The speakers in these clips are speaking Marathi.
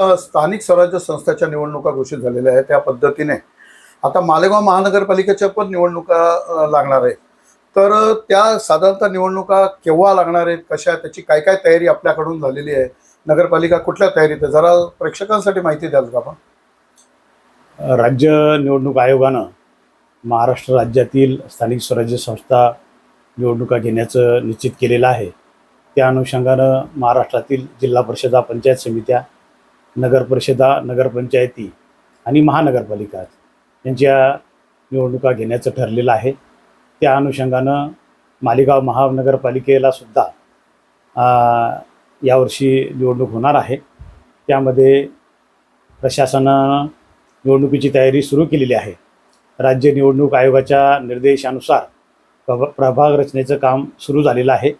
स्थानिक स्वराज्य संस्थेच्या निवडणुका घोषित झालेल्या आहेत त्या पद्धतीने. आता मालेगाव महानगरपालिकेच्या पण निवडणुका लागणार आहेत. तर त्या साधारणतः निवडणुका केव्हा लागणार आहेत कशा त्याची काय काय तयारी आपल्याकडून झालेली आहे? नगरपालिका कुठल्या तयारीत आहे? जरा प्रेक्षकांसाठी माहिती द्याल का आपण? राज्य निवडणूक आयोगानं महाराष्ट्र राज्यातील स्थानिक स्वराज्य संस्था निवडणुका घेण्याचं निश्चित केलेलं आहे. त्या अनुषंगानं महाराष्ट्रातील जिल्हा परिषदा पंचायत समित्या नगरपरिषदा नगरपंचायती आणि महानगरपालिका यांच्या निवडणुका घेण्याचं ठरलेलं आहे. त्या अनुषंगानं मालेगाव महानगरपालिकेला सुद्धा यावर्षी निवडणूक होणार आहे. त्यामध्ये प्रशासनानं निवडणुकीची तयारी सुरू केलेली आहे. राज्य निवडणूक आयोगाच्या निर्देशानुसार प्रभा प्रभाग रचनेचं काम सुरू झालेलं आहे.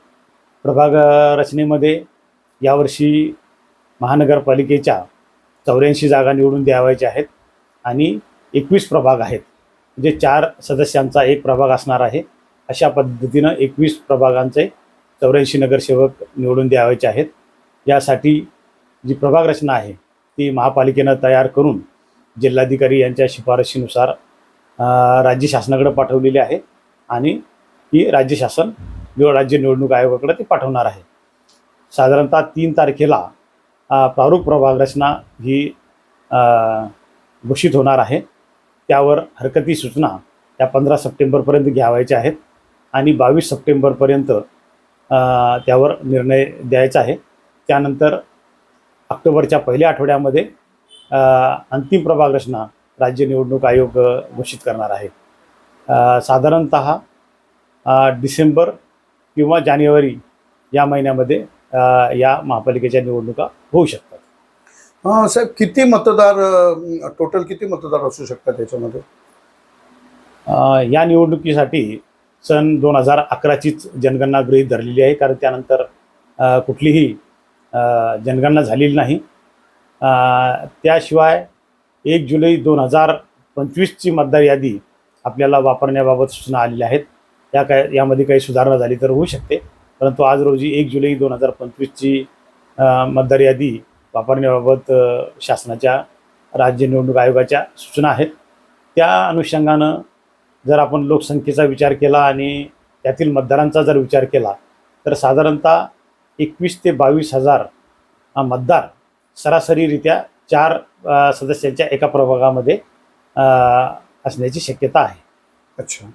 प्रभाग रचनेमध्ये यावर्षी महानगरपालिकेच्या चौऱ्याऐंशी जागा निवडून द्यावायच्या आहेत आणि एकवीस प्रभाग आहेत. म्हणजे चार सदस्यांचा एक प्रभाग असणार आहे. अशा पद्धतीनं एकवीस प्रभागांचे चौऱ्याऐंशी नगरसेवक निवडून द्यावायचे आहेत. यासाठी जी प्रभाग रचना आहे ती महापालिकेनं तयार करून जिल्हाधिकारी यांच्या शिफारशीनुसार राज्य शासनाकडे पाठवलेली आहे आणि ही राज्य शासन राज्य निवडणूक आयोगाकडे ते पाठवणार आहे. साधारणतः तीन तारखेला प्रारूप प्रभाग रचना ही घोषित होणार आहे. त्यावर हरकती सूचना त्या पंधरा सप्टेंबरपर्यंत घ्यावायच्या आहेत आणि बावीस सप्टेंबरपर्यंत त्यावर निर्णय द्यायचा आहे. त्यानंतर ऑक्टोबरच्या पहिल्या आठवड्यामध्ये अंतिम प्रभाग रचना राज्य निवडणूक आयोग घोषित करणार आहे. साधारणत डिसेंबर किंवा जानेवारी या महिन्यामध्ये या महापालिकेच्या निवडणुका होऊ शकतात. साहेब किती मतदार टोटल किती मतदार असू शकतात त्याच्यामध्ये अ, या निवडणुकीसाठी सन दोन हजार अकराचीच जनगणना गृहीत धरलेली आहे. कारण त्यानंतर कुठलीही जनगणना झालेली नाही. त्याशिवाय एक जुलै दोन हजार पंचवीसची मतदार यादी आपल्याला वापरण्याबाबत सूचना आलेल्या आहेत. या काय यामध्ये काही सुधारणा झाली तर होऊ शकते. परंतु आज रोजी एक जुलै दोन हजार पंचवीसची मतदार यादी वापरण्याबाबत शासनाच्या राज्य निवडणूक आयोगाच्या सूचना आहेत. त्या अनुषंगानं जर आपण लोकसंख्येचा विचार केला आणि त्यातील मतदारांचा जर विचार केला तर साधारणतः एकवीस ते बावीस हजार मतदार सरासरीरित्या चार सदस्यांच्या एका प्रभागामध्ये असण्याची शक्यता आहे. अच्छा.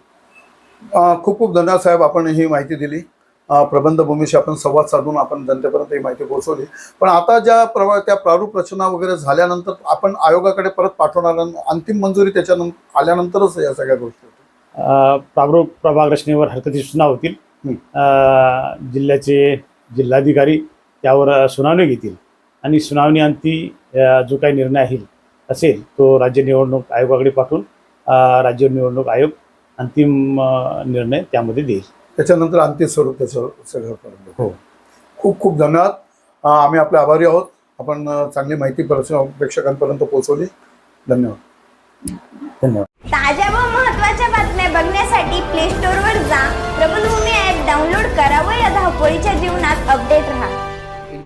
खूप खूप धन्यवाद साहेब आपण ही माहिती दिली. प्रबंधभूमीशी आपण संवाद साधून आपण जनतेपर्यंत ही माहिती पोहोचवली. पण आता ज्या प्रवा त्या प्रारूप रचना वगैरे झाल्यानंतर आपण आयोगाकडे परत पाठवणार अंतिम मंजुरी त्याच्यानंतर आल्यानंतरच या सगळ्या गोष्टी प्रारूप प्रभाग रचनेवर हरकती सूचना होतील. जिल्ह्याचे जिल्हाधिकारी त्यावर सुनावणी घेतील. आणि सुनावणी अंती जो काही निर्णय आहे असेल तो राज्य निवडणूक आयोगाकडे पाठवून राज्य निवडणूक आयोग अंतिम निर्णय त्यामध्ये देईल. त्याच्यानंतर अंतिम स्वरूप त्याचं सगळं करून. हो. खूप खूप धन्यवाद. आम्ही आपले आभारी आहोत. आपण चांगली माहिती प्रेक्ष- प्रेक्षकांपर्यंत पोहोचवली. धन्यवाद. धन्यवाद. ताज्या व महत्त्वाच्या बातम्या बघण्यासाठी प्ले स्टोअरवर जा. प्रबलभूमी ॲप डाउनलोड करा व या धावपळीच्या जीवनात अपडेट राहा.